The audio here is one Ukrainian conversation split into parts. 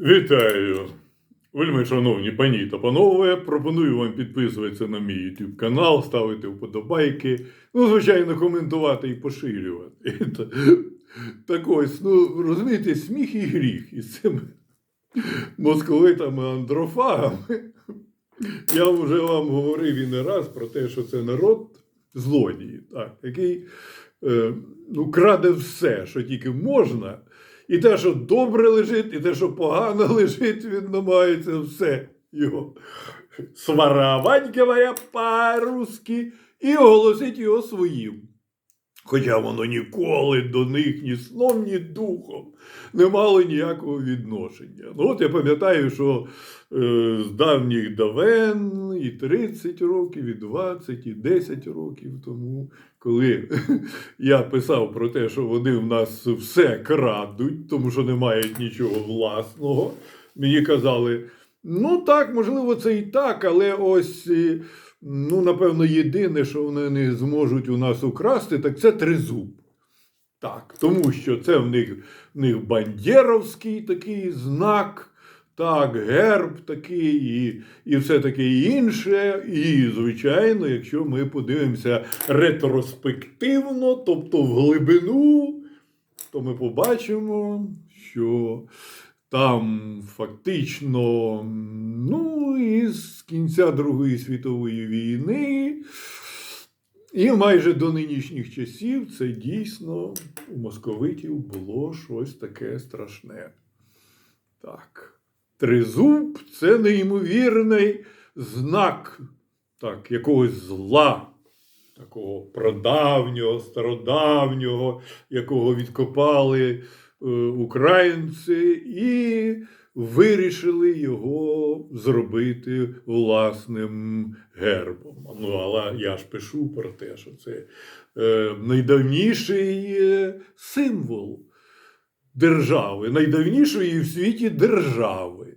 Вітаю! Вельми шановні пані та панове, пропоную вам підписуватися на мій YouTube канал, ставити вподобайки, ну, звичайно, коментувати і поширювати. Так ось, ну, розумієте, сміх і гріх із цими московитами андрофагами. Я вже вам говорив і не раз про те, що це народ злодії, так, який е, ну, краде все, що тільки можна. І те, що добре лежить, і те, що погано лежить, він намагається все його своровать, говоря по-русски, і оголосить його своїм. Хоча воно ніколи до них ні сном, ні духом не мало ніякого відношення. Ну, от я пам'ятаю, що е, з давніх давен і 30 років, і 20, і 10 років тому, коли я писав про те, що вони в нас все крадуть, тому що не мають нічого власного, мені казали. Ну так, можливо, це і так, але ось, е, ну, напевно, єдине, що вони не зможуть у нас украсти, так це тризуб. Так, тому що це в них, в них бандєровський такий знак, так, герб такий, і, і все таке інше. І, звичайно, якщо ми подивимося ретроспективно, тобто в глибину, то ми побачимо, що там фактично, ну, із кінця Другої світової війни. І майже до нинішніх часів це дійсно у московитів було щось таке страшне. Так. Тризуб це неймовірний знак так, якогось зла, такого прадавнього, стародавнього, якого відкопали українці, і вирішили його зробити власним гербом. Ну, але я ж пишу про те, що це е, найдавніший е, символ держави, найдавнішої в світі держави.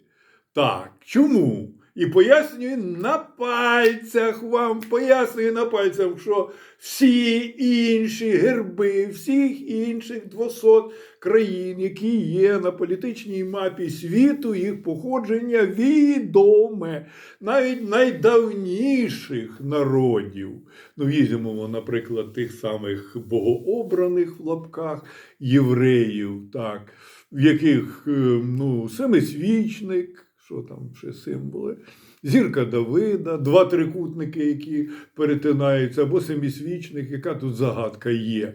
Так, чому? І пояснюю на пальцях вам, пояснюю на пальцях, що всі інші герби, всіх інших 200 країн, які є на політичній мапі світу, їх походження відоме, навіть найдавніших народів. Ну, візьмемо, наприклад, тих самих богообраних в лапках євреїв, так, в яких е, ну, семисвічник, що там ще символи, зірка Давида, два трикутники, які перетинаються, або семисвічник, яка тут загадка є.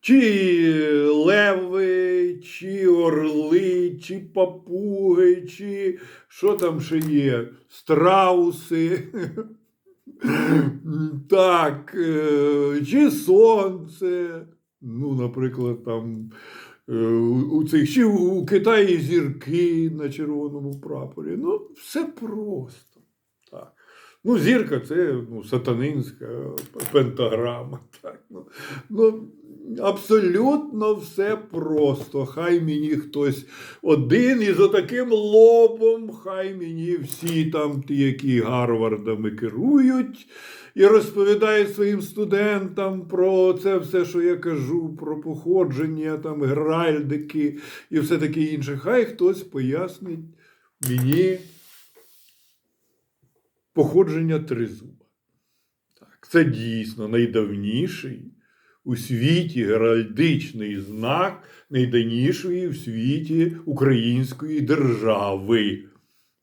Чи леви, чи орли, чи папуги, чи що там ще є? Страуси. Так, е, чи сонце. Ну, наприклад, там у у цих чи у Китаї зірки на червоному прапорі. Ну, все просто. Так. Ну, зірка це ну, сатанинська пентаграма. Так. Ну, ну, абсолютно все просто. Хай мені хтось один із отаким лобом, хай мені всі там ті, які Гарвардами керують. І розповідають своїм студентам про це все, що я кажу, про походження, там, геральдики і все таке інше. Хай хтось пояснить мені походження тризуба. Так, це дійсно найдавніший у світі геральдичний знак найдавнішої в світі української держави,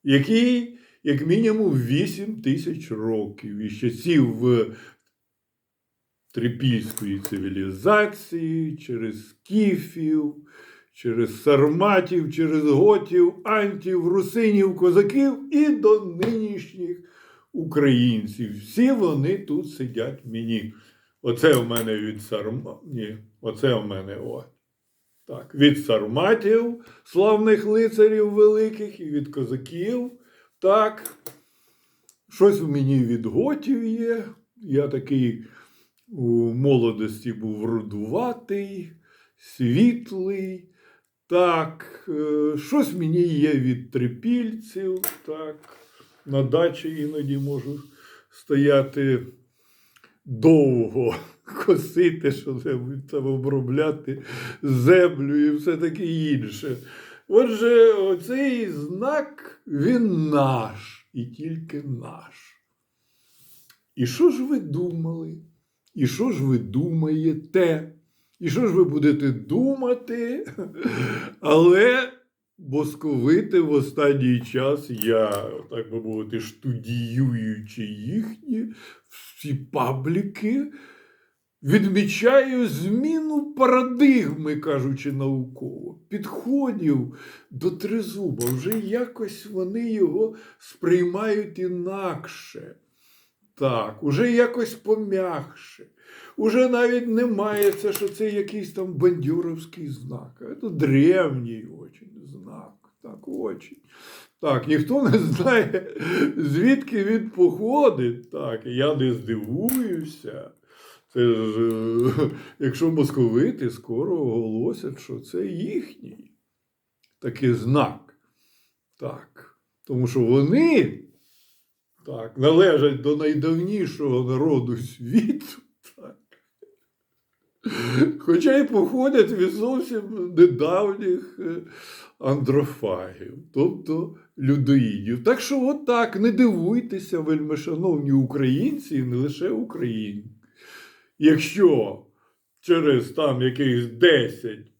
який, як мінімум, 8 тисяч років із часів трипільської цивілізації, через скіфів, через сарматів, через готів, антів, русинів, козаків і до нинішніх українців. Всі вони тут сидять мені. Оце в мене від сарма... Ні, оце в мене о. Так, від сарматів, славних лицарів великих, і від козаків. Так. Щось в мені від готів є. Я такий у молодості був рудуватий, світлий. Так, е, щось мені є від трипільців. Так, на дачі іноді можу стояти довго, косити, що там обробляти землю і все таке інше. Отже, оцей знак він наш і тільки наш. І що ж ви думали? І що ж ви думаєте? І що ж ви будете думати? Але московити в останній час, я, так би мовити, штудіюючи їхні всі пабліки, відмічаю зміну парадигми, кажучи науково, підходів до тризуба. Вже якось вони його сприймають інакше. Так, уже якось пом'якше. Уже навіть немає це, що це якийсь там бандюровський знак. Це древній очень знак. Так, очень. Так, ніхто не знає, звідки він походить. Так, я не здивуюся. Це ж, якщо московити скоро оголосять, що це їхній такий знак. Так. Тому що вони так, належать до найдавнішого народу світу. Так. Хоча й походять від зовсім недавніх е, андрофагів, тобто людоїдів. Так що, отак, не дивуйтеся, вельмишановні українці, і не лише українці. Якщо через там якихось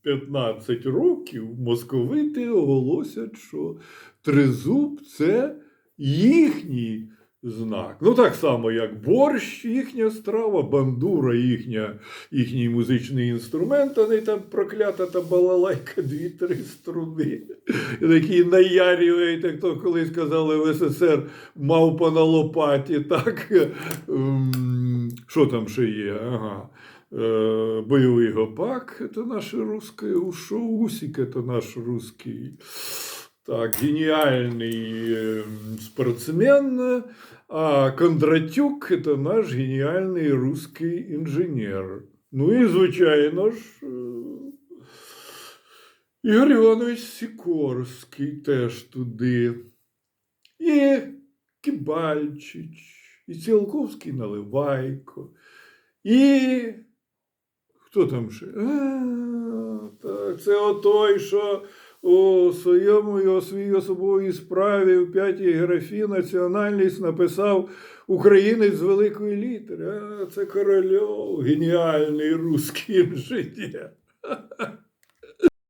10-15 років московити оголосять, що тризуб це їхній знак. Ну, так само, як борщ, їхня страва, бандура, їхня, їхній музичний інструмент, а не там проклята та балалайка, дві-три струни, які наярюють, як то колись казали в СССР, мавпа на лопаті, так. Ем, Що там ще є? Ага. Э, Боевой гопак – это наше русское ушо, Усик – это наш русский так, гениальный э, спортсмен, а Кондратюк – это наш гениальный русский інженер. Ну і, звичайно ж, е, Ігор Іванович Сікорський теж туди. І Кібальчич, і Цілковський Наливайко, і хто там ще? А, так, це отой, що у своєму у своїй особовій справі в п'ятій графі національність написав українець з великої літери. А це Корольов, геніальний русський інженер.